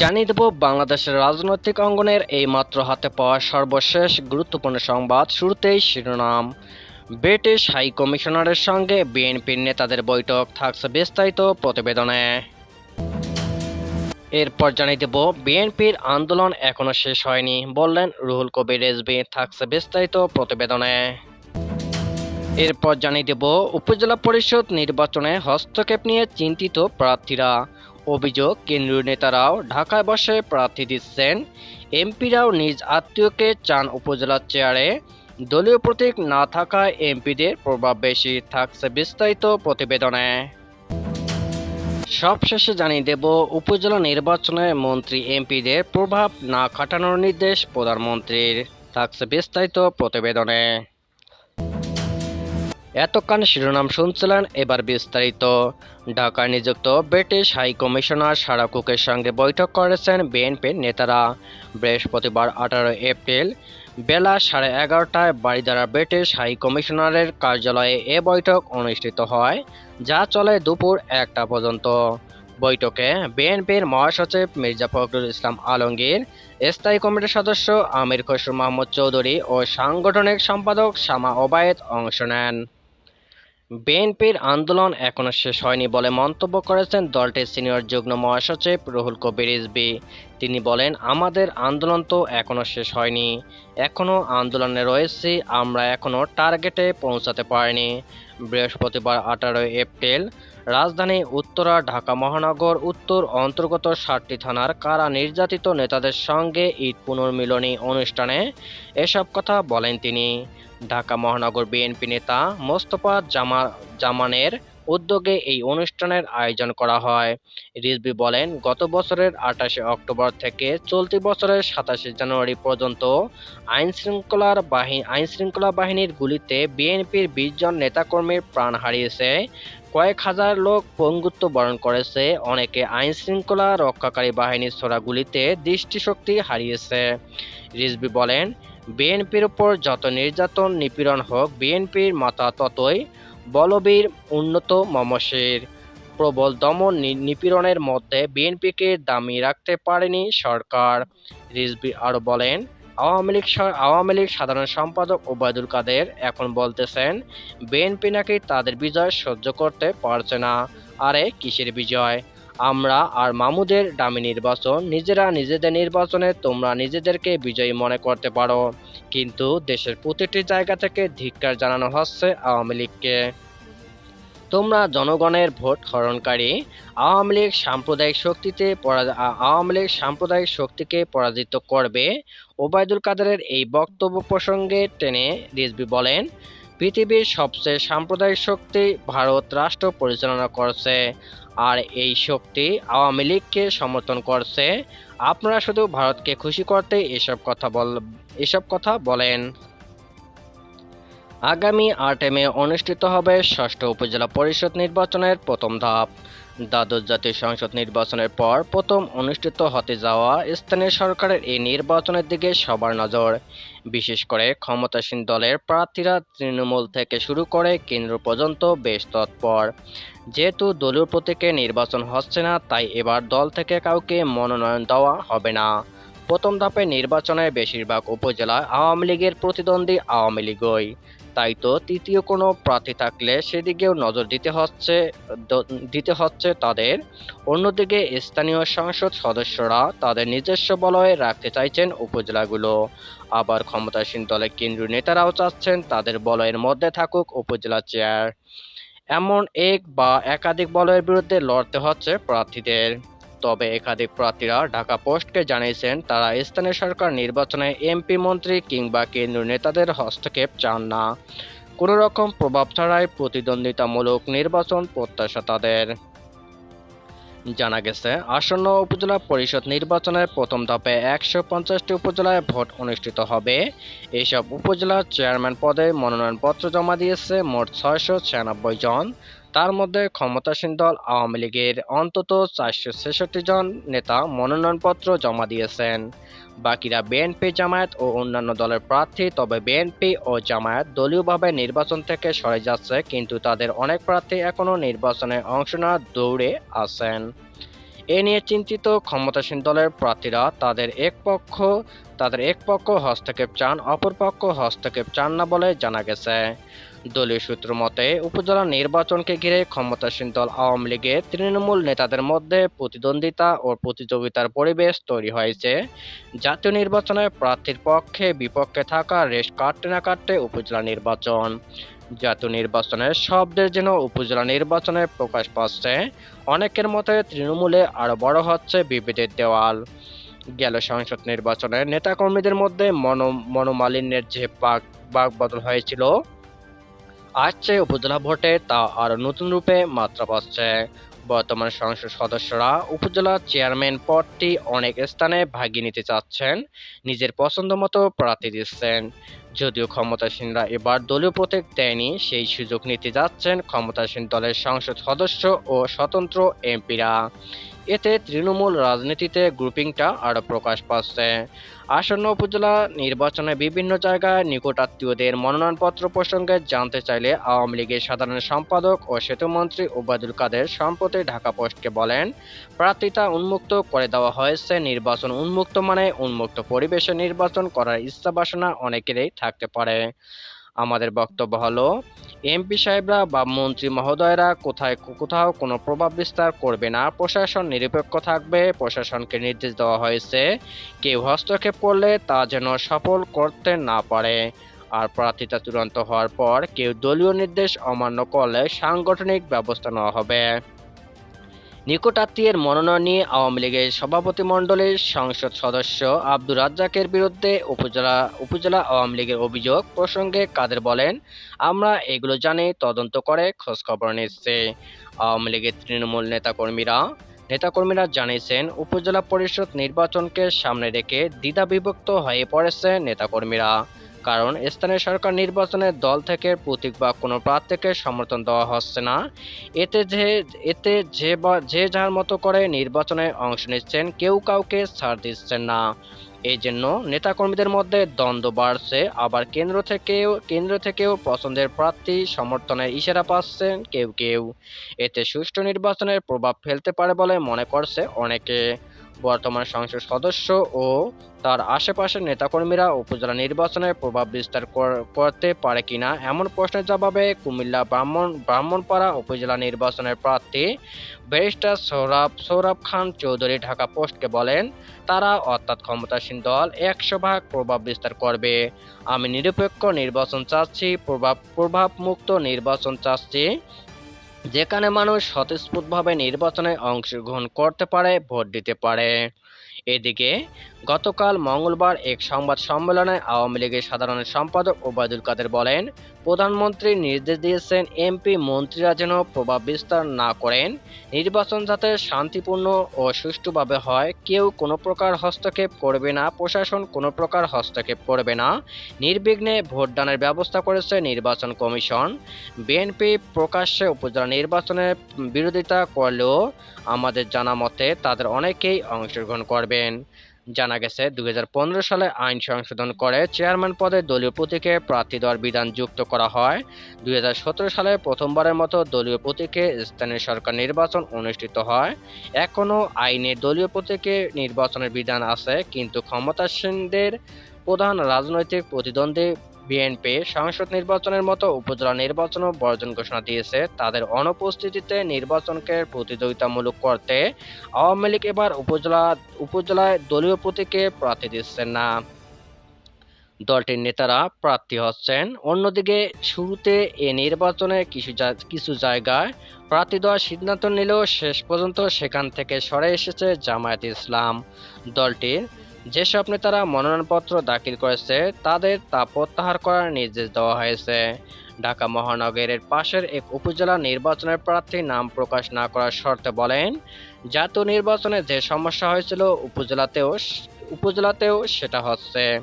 জানিয়ে দেব, বাংলাদেশের রাজনৈতিক অঙ্গনের এই মাত্র হাতে পাওয়া সর্বশেষ গুরুত্বপূর্ণ সংবাদ শুরুতেই শিরোনাম। ব্রিটিশ হাই কমিশনারের সঙ্গে বিএনপির নেতাদের বৈঠক থাকছে বিস্তারিত প্রতিবেদনে। এরপর জানিয়ে দেব, বিএনপির আন্দোলন এখনও শেষ হয়নি, বললেন রুহুল কবির রেজবি থাকছে বিস্তারিত প্রতিবেদনে। এরপর জানিয়ে দেব, উপজেলা পরিষদ নির্বাচনে হস্তক্ষেপ নিয়ে চিন্তিত প্রার্থীরা। অভিযোগ, কেন্দ্রীয় নেতারাও ঢাকায় বসে প্রার্থী দিচ্ছেন। এমপিরাও নিজ আত্মীয়কে চান উপজেলার চেয়ারে। দলীয় প্রতীক না থাকায় এমপিদের প্রভাব বেশি থাকছে বিস্তারিত প্রতিবেদনে। সবশেষে জানিয়ে দেব, উপজেলা নির্বাচনে মন্ত্রী এমপিদের প্রভাব না খাটানোর নির্দেশ প্রধানমন্ত্রীর। থাকছে বিস্তারিত প্রতিবেদনে। এতক্ষণ শিরোনাম শুনছিলেন এবার বিস্তারিত। ঢাকায় নিযুক্ত ব্রিটিশ হাই কমিশনার সারা কুকের সঙ্গে বৈঠক করেছেন বিএনপির নেতারা। বৃহস্পতিবার আঠারো এপ্রিল বেলা সাড়ে এগারোটায় বাড়িধারা ব্রিটিশ হাই কমিশনারের কার্যালয়ে এ বৈঠক অনুষ্ঠিত হয়, যা চলে দুপুর একটা পর্যন্ত। বৈঠকে বিএনপির মহাসচিব মির্জা ফখরুল ইসলাম আলমগীর, স্থায়ী কমিটির সদস্য আমির খসরু মাহমুদ চৌধুরী ও সাংগঠনিক সম্পাদক শামা ওবায়েদ অংশ নেন। বিএনপির আন্দোলন এখনও শেষ হয়নি বলে মন্তব্য করেছেন দলটির সিনিয়র যুগ্ম মহাসচিব রুহুল কবির রিজভী। তিনি বলেন, আমাদের আন্দোলন তো এখনও শেষ হয়নি। এখনও আন্দোলনে রয়েছি, আমরা এখনও টার্গেটে পৌঁছাতে পারিনি। বৃহস্পতিবার আঠারোই এপ্রিল, রাজধানী উত্তরা, ঢাকা মহানগর, উত্তর অন্তর্গত সাতটি থানার কারা নির্যাতিত নেতাদের সঙ্গে ঈদ পুনর্মিলনী অনুষ্ঠানে এসব কথা বলেন তিনি। ঢাকা মহানগর বিএনপি নেতা মোস্তফা জামা, জামানের উদ্যোগে এই অনুষ্ঠানের আয়োজন করা হয়। রিজবি বলেন, গত বছরের আঠাশে অক্টোবর থেকে চলতি বছরের সাতাশে জানুয়ারি পর্যন্ত আইনশৃঙ্খলার বাহিনী আইনশৃঙ্খলা বাহিনীর গুলিতে বিএনপির বিশ জন নেতাকর্মীর প্রাণ হারিয়েছে। কয়েক হাজার লোক পঙ্গুত্ব বরণ করেছে। অনেকে আইনশৃঙ্খলা রক্ষাকারী বাহিনীর ছোড়া গুলিতে দৃষ্টিশক্তি হারিয়েছে। রিজবি বলেন, বিএনপির উপর যত নির্যাতন, নিপীড়ন হোক, বিএনপির মাথা ততই বলবীর উন্নত মমসের প্রবল দমন নিপীড়নের মধ্যে বিএনপিকে দামি রাখতে পারেনি সরকার। রিজবি আরও বলেন, আওয়ামী লীগ আওয়ামী লীগ সাধারণ সম্পাদক ওবায়দুল কাদের এখন বলতেছেন, বিএনপি নাকি তাদের বিজয় সহ্য করতে পারছে না। আরে, কিসের বিজয়? আমরা আর মামুদের দামি নির্বাচন, নিজেরা নিজেদের নির্বাচনে তোমরা নিজেদেরকে বিজয়ী মনে করতে পারো। কিন্তু দেশের প্রতিটি জায়গা থেকে ধিক্কার জানানো হচ্ছে আওয়ামী লীগকে। তোমরা জনগণের ভোট হরণকারী, আওয়ামী লীগ সাম্প্রদায়িক শক্তিতে আওয়ামী লীগ সাম্প্রদায়িক শক্তিকে পরাজিত করবে, ওবায়দুল কাদেরের এই বক্তব্য প্রসঙ্গে টেনে রিজবি বলেন, পৃথিবীর সবচেয়ে সাম্প্রদায়িক শক্তি ভারত রাষ্ট্র পরিচালনা করছে। আর এই শক্তি আওয়ামী লীগকে সমর্থন করছে। আপনারা শুধু ভারতকে খুশি করতে এসব কথা বল, এসব কথা বলেন। আগামী আটে মে অনুষ্ঠিত হবে ষষ্ঠ উপজেলা পরিষদ নির্বাচনের প্রথম ধাপ। দ্বাদশ জাতীয় সংসদ নির্বাচনের পর প্রথম অনুষ্ঠিত হতে যাওয়া স্থানীয় সরকারের এই নির্বাচনের দিকে সবার নজর। বিশেষ করে ক্ষমতাসীন দলের প্রার্থীরা তৃণমূল থেকে শুরু করে কেন্দ্র পর্যন্ত বেশ তৎপর। যেহেতু দলীয় প্রতীকে নির্বাচন হচ্ছে না, তাই এবার দল থেকে কাউকে মনোনয়ন দেওয়া হবে না। প্রথম ধাপে নির্বাচনে বেশিরভাগ উপজেলায় আওয়ামী লীগের প্রতিদ্বন্দ্বী আওয়ামী লীগই তাই তো তৃতীয় কোনো প্রার্থী থাকলে সেদিকেও নজর দিতে হচ্ছে দিতে হচ্ছে তাদের। অন্যদিকে স্থানীয় সংসদ সদস্যরা তাদের নিজস্ব বলয়ে রাখতে চাইছেন উপজেলাগুলো। আবার ক্ষমতাসীন দলের কেন্দ্রীয় নেতারাও চাচ্ছেন তাদের বলয়ের মধ্যে থাকুক উপজেলা চেয়ার এমন এক বা একাধিক বলয়ের বিরুদ্ধে লড়তে হচ্ছে প্রার্থীদের। তবে একাধিক প্রার্থীরা ঢাকা পোস্টকে জানিয়েছেন, তারা স্থানীয় সরকার নির্বাচনে এমপি, মন্ত্রী কিংবা কেন্দ্রীয় নেতাদের হস্তক্ষেপ চান না। কোনো রকম প্রভাব ছাড়াই প্রতিদ্বন্দ্বিতামূলক নির্বাচন প্রত্যাশা তাদের। জানা গেছে, আসন্ন উপজেলা পরিষদ নির্বাচনের প্রথম ধাপে একশো পঞ্চাশটি উপজেলায় ভোট অনুষ্ঠিত হবে। এইসব উপজেলার চেয়ারম্যান পদে মনোনয়নপত্র জমা দিয়েছে মোট ছয়শো ছিয়ানব্বই জন। তার মধ্যে ক্ষমতাসীন দল আওয়ামী লীগের অন্তত চারশো ছেষট্টি জন নেতা মনোনয়নপত্র জমা দিয়েছেন। বাকিরা বিএনপি জামায়াত ও অন্যান্য দলের প্রার্থী, তবে বিএনপি ও জামায়াত দলীয়ভাবে নির্বাচন থেকে সরে যাচ্ছে, কিন্তু তাদের অনেক প্রার্থী এখনও নির্বাচনে অংশ নেওয়ার দৌড়ে আছেন। এ নিয়ে চিন্তিত ক্ষমতাসীন দলের প্রার্থীরা তাদের এক পক্ষ তাদের এক পক্ষ হস্তক্ষেপ চান অপর পক্ষ হস্তক্ষেপ চান না বলে জানা গেছে। দলীয় সূত্র মতে, উপজেলা নির্বাচনকে ঘিরে ক্ষমতাসীন দল আওয়ামী লীগের তৃণমূল নেতাদের মধ্যে প্রতিদ্বন্দ্বিতা ও প্রতিযোগিতার পরিবেশ তৈরি হয়েছে। জাতীয় নির্বাচনে প্রার্থীর পক্ষে বিপক্ষে থাকা রেশ কাটতে না কাটতে উপজেলা নির্বাচন। জাতীয় নির্বাচনের শব্দের যেন উপজেলা নির্বাচনে প্রকাশ পাচ্ছে। অনেকের মতে তৃণমূলে আরও বড় হচ্ছে বিভেদের দেওয়াল। গেল সংসদ নির্বাচনে নেতাকর্মীদের মধ্যে মনো, মনোমালিন্যের যে বাক বাক বদল হয়েছিল আসছে উপজেলা ভোটে তা আরও নতুন রূপে মাত্রা পাচ্ছে। বর্তমান সংসদ সদস্যরা উপজেলা চেয়ারম্যান পদটি অনেক স্থানে ভাগিয়ে নিতে চাচ্ছেন, নিজের পছন্দ মতো প্রার্থী দিচ্ছেন। যদিও ক্ষমতাসীনরা এবার দলীয় প্রতীক দেয়নি, সেই সুযোগ নিতে যাচ্ছেন ক্ষমতাসীন দলের সংসদ সদস্য ও স্বতন্ত্র এমপিরা। এতে তৃণমূল রাজনীতিতে গ্রুপিংটা আরও প্রকাশ পাচ্ছে। আসন্ন উপজেলা নির্বাচনে বিভিন্ন জায়গায় নিকটাত্মীয়দের মনোনয়নপত্র প্রসঙ্গে জানতে চাইলে আওয়ামী লীগের সাধারণ সম্পাদক ও সেতুমন্ত্রী ওবায়দুল কাদের সম্প্রতি ঢাকা পোস্টকে বলেন, প্রার্থিতা উন্মুক্ত করে দেওয়া হয়েছে, নির্বাচন উন্মুক্ত মানে উন্মুক্ত পরিবেশে নির্বাচন করার ইচ্ছা বাসনা অনেকেরই থাকতে পারে। আমাদের বক্তব্য হলো, এমপি সাহেবরা বা মন্ত্রী মহোদয়রা কোথায় কোথাও কোনো প্রভাব বিস্তার করবে না। প্রশাসন নিরপেক্ষ থাকবে, প্রশাসনকে নির্দেশ দেওয়া হয়েছে, কেউ হস্তক্ষেপ করলে তা যেন সফল করতে না পারে। আর প্রার্থিতা চূড়ান্ত হওয়ার পর কেউ দলীয় নির্দেশ অমান্য করলে সাংগঠনিক ব্যবস্থা নেওয়া হবে। নিকটাত্মীয়ের মনোনয়ন নিয়ে আওয়ামী লীগের সভাপতি মণ্ডলীর সংসদ সদস্য আব্দুর রাজ্জাকের বিরুদ্ধে উপজেলা উপজেলা আওয়ামী লীগের অভিযোগ প্রসঙ্গে কাদের বলেন, আমরা এগুলো জানি, তদন্ত করে খোঁজখবর নিচ্ছে। আওয়ামী লীগের তৃণমূল নেতাকর্মীরা নেতাকর্মীরা জানিয়েছেন, উপজেলা পরিষদ নির্বাচনকে সামনে রেখে দ্বিধাবিভক্ত হয়ে পড়েছে নেতাকর্মীরা। কারণ স্থানীয় সরকার নির্বাচনে দল থেকে প্রতীক বা কোনো প্রার্থীকে সমর্থন দেওয়া হচ্ছে না। এতে যে এতে যে বা, যে যার মতো করে নির্বাচনে অংশ নিচ্ছেন, কেউ কাউকে ছাড় দিচ্ছেন না। এই জন্য নেতাকর্মীদের মধ্যে দ্বন্দ্ব বাড়ছে। আবার কেন্দ্র থেকেও কেন্দ্র থেকেও পছন্দের প্রার্থী সমর্থনের ইশারা পাচ্ছেন কেউ কেউ। এতে সুষ্ঠু নির্বাচনের প্রভাব ফেলতে পারে বলে মনে করছে অনেকে। বর্তমান সংসদ সদস্য ও তার আশেপাশের নেতাকর্মীরা উপজেলা নির্বাচনে প্রভাব বিস্তার করতে পারে কিনা এমন প্রশ্নের জবাবে কুমিল্লা ব্রাহ্মণ, ব্রাহ্মণপাড়া উপজেলা নির্বাচনের প্রার্থী ব্যারিস্টার সৌরভ সৌরভ খান চৌধুরী ঢাকা পোস্টকে বলেন, তারা অর্থাৎ ক্ষমতাসীন দল একশো ভাগ প্রভাব বিস্তার করবে। আমি নিরপেক্ষ নির্বাচন চাচ্ছি, প্রভাব প্রভাব মুক্ত নির্বাচন চাচ্ছি। যেখানে মানুষ স্বতঃস্ফূর্তভাবে নির্বাচনে অংশগ্রহণ করতে পারে, ভোট দিতে পারে। এদিকে, গতকাল মঙ্গলবার এক সংবাদ সম্মেলনে আওয়ামী লীগের সাধারণ সম্পাদক ওবায়দুল কাদের বলেন প্রধানমন্ত্রী নির্দেশ দিয়েছেন এমপি মন্ত্রীরা যেন প্রভাব বিস্তার না করেন। নির্বাচন যাতে শান্তিপূর্ণ ও সুষ্ঠুভাবে হয়, কেউ কোনো প্রকার হস্তক্ষেপ করবে না, প্রশাসন কোনো প্রকার হস্তক্ষেপ করবে না। নির্বিঘ্নে ভোটদানের ব্যবস্থা করেছে নির্বাচন কমিশন। বিএনপি প্রকাশ্যে উপজেলা নির্বাচনের বিরোধিতা করলেও আমাদের জানা মতে তাদের অনেকেই অংশগ্রহণ করবেন। জানা গেছে, দুই হাজার পনেরো সালে আইন সংশোধন করে চেয়ারম্যান পদে দলীয় প্রতীকে প্রার্থী দেওয়ার বিধান যুক্ত করা হয়। দুই হাজার সতেরো সালে প্রথমবারের মতো দলীয় প্রতীকে স্থানীয় সরকার নির্বাচন অনুষ্ঠিত হয়। এখনও আইনে দলীয় প্রতীকে নির্বাচনের বিধান আছে, কিন্তু ক্ষমতাসীনদের প্রধান রাজনৈতিক প্রতিদ্বন্দ্বী বিএনপি সংসদ নির্বাচনের মতো উপজেলা নির্বাচনও বর্জন ঘোষণা দিয়েছে। তাদের অনুপস্থিতিতে নির্বাচনকে প্রতিযোগিতামূলক করতে আওয়ামী লীগ এবার উপজেলা, উপজেলায় দলীয় প্রতীকে প্রার্থী দিচ্ছেন না। দলটির নেতারা প্রার্থী হচ্ছেন। অন্যদিকে শুরুতে এ নির্বাচনে কিছু কিছু জায়গায় প্রার্থী দেওয়ার সিদ্ধান্ত নিলেও শেষ পর্যন্ত সেখান থেকে সরে এসেছে জামায়াত ইসলাম। দলটির যেসব নেতারা মনোনয়নপত্র দাখিল করেছে, তাদের তা প্রত্যাহার করার নির্দেশ দেওয়া হয়েছে। ঢাকা মহানগরের পাশের এক উপজেলা নির্বাচনের প্রার্থী নাম প্রকাশ না করার শর্তে বলেন, জাতীয় নির্বাচনে যে সমস্যা হয়েছিল উপজেলাতেও উপজেলাতেও সেটা হচ্ছে।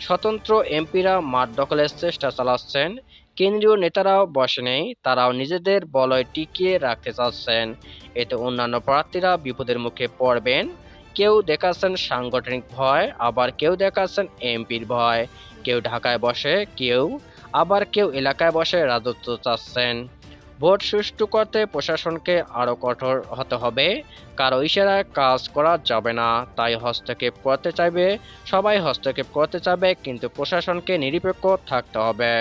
স্বতন্ত্র এমপিরা মাঠ দখলের চেষ্টা চালাচ্ছেন, কেন্দ্রীয় নেতারাও বসে নেই, তারাও নিজেদের বলয় টিকিয়ে রাখতে চাচ্ছেন। এতে অন্যান্য প্রার্থীরা বিপদের মুখে পড়বেন। কেউ দেখাচ্ছেন সাংগঠনিক ভয়, আবার কেউ দেখাচ্ছেন এমপির ভয়। কেউ ঢাকায় বসে, কেউ, আবার কেউ এলাকায় বসে রাজত্ব চাচ্ছেন। ভোট সুষ্ঠু করতে প্রশাসনকে আরও কঠোর হতে হবে। কারও ইশারায় কাজ করা যাবে না, তাই হস্তক্ষেপ করতে চাইবে, সবাই হস্তক্ষেপ করতে চাইবে কিন্তু প্রশাসনকে নিরপেক্ষ থাকতে হবে।